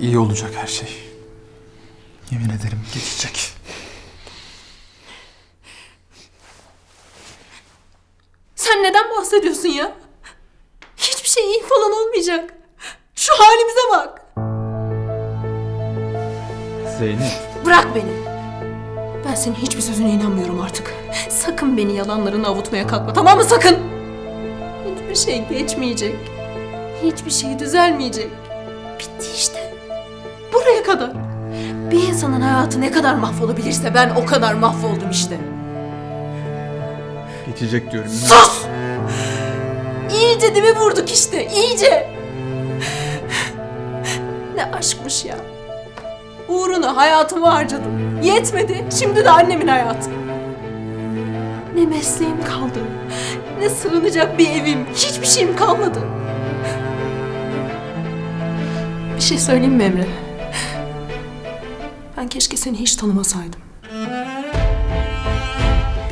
İyi olacak her şey. Yemin ederim geçecek. Sen neden bahsediyorsun ya? Hiçbir şey iyi falan olmayacak. Şu halimize bak. Zeynep. Bırak beni. Ben senin hiçbir sözüne inanmıyorum artık. Sakın beni yalanlarını avutmaya kalkma tamam mı sakın? Hiçbir şey geçmeyecek. Hiçbir şey düzelmeyecek. Bitti işte. Hayatı ne kadar mahvolabilirse ben o kadar mahvoldum işte. Geçecek diyorum. Sus! İyice dibi vurduk işte, iyice. Ne aşkmış ya. Uğruna hayatımı harcadım. Yetmedi, şimdi de annemin hayatı. Ne mesleğim kaldı, ne sığınacak bir evim, hiçbir şeyim kalmadı. Bir şey söyleyeyim mi Emre? Ben keşke seni hiç tanımasaydım.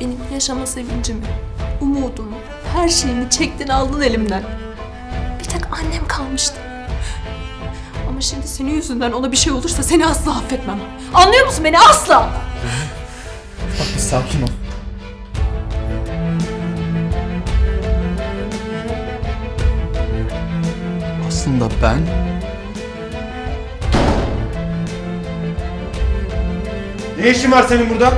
Benim yaşama sevincimi, umudumu, her şeyimi çektin aldın elimden. Bir tek annem kalmıştı. Ama şimdi senin yüzünden ona bir şey olursa seni asla affetmem. Anlıyor musun beni? Asla! Bak sakin ol. Aslında ben Ne işin var senin burada?